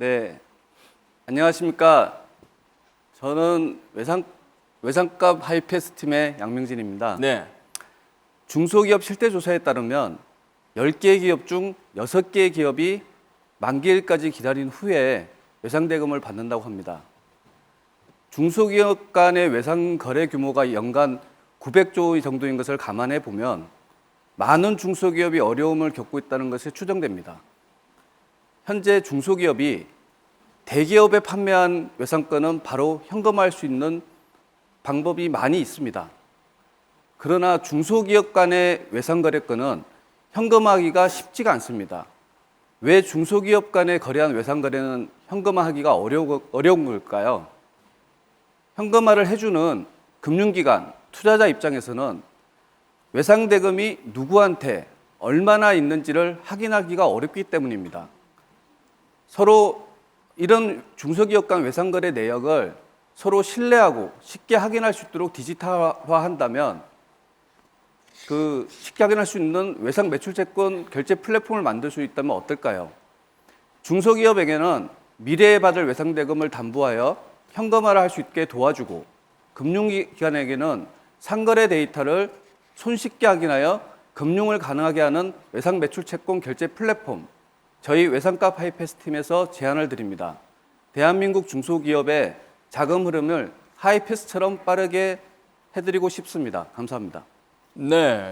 네, 안녕하십니까. 저는 외상 외상값 하이패스 팀의 양명진입니다. 네. 중소기업 실태 조사에 따르면 10개 기업 중 6개 기업이 만기일까지 기다린 후에 외상대금을 받는다고 합니다. 중소기업 간의 외상 거래 규모가 연간 900조 원 정도인 것을 감안해 보면 많은 중소기업이 어려움을 겪고 있다는 것이 추정됩니다. 현재 중소기업이 대기업에 판매한 외상권은 바로 현금화할 수 있는 방법이 많이 있습니다. 그러나 중소기업 간의 외상거래권은 현금화하기가 쉽지가 않습니다. 왜 중소기업 간의 거래한 외상거래는 현금화하기가 어려운 걸까요? 현금화를 해주는 금융기관, 투자자 입장에서는 외상대금이 누구한테 얼마나 있는지를 확인하기가 어렵기 때문입니다. 서로 이런 중소기업 간 외상거래 내역을 서로 신뢰하고 쉽게 확인할 수 있도록 디지털화한다면 그 쉽게 확인할 수 있는 외상 매출 채권 결제 플랫폼을 만들 수 있다면 어떨까요? 중소기업에게는 미래에 받을 외상 대금을 담보하여 현금화를 할 수 있게 도와주고 금융기관에게는 상거래 데이터를 손쉽게 확인하여 금융을 가능하게 하는 외상 매출 채권 결제 플랫폼 저희 외상값 하이패스 팀에서 제안을 드립니다. 대한민국 중소기업의 자금 흐름을 하이패스처럼 빠르게 해드리고 싶습니다. 감사합니다. 네.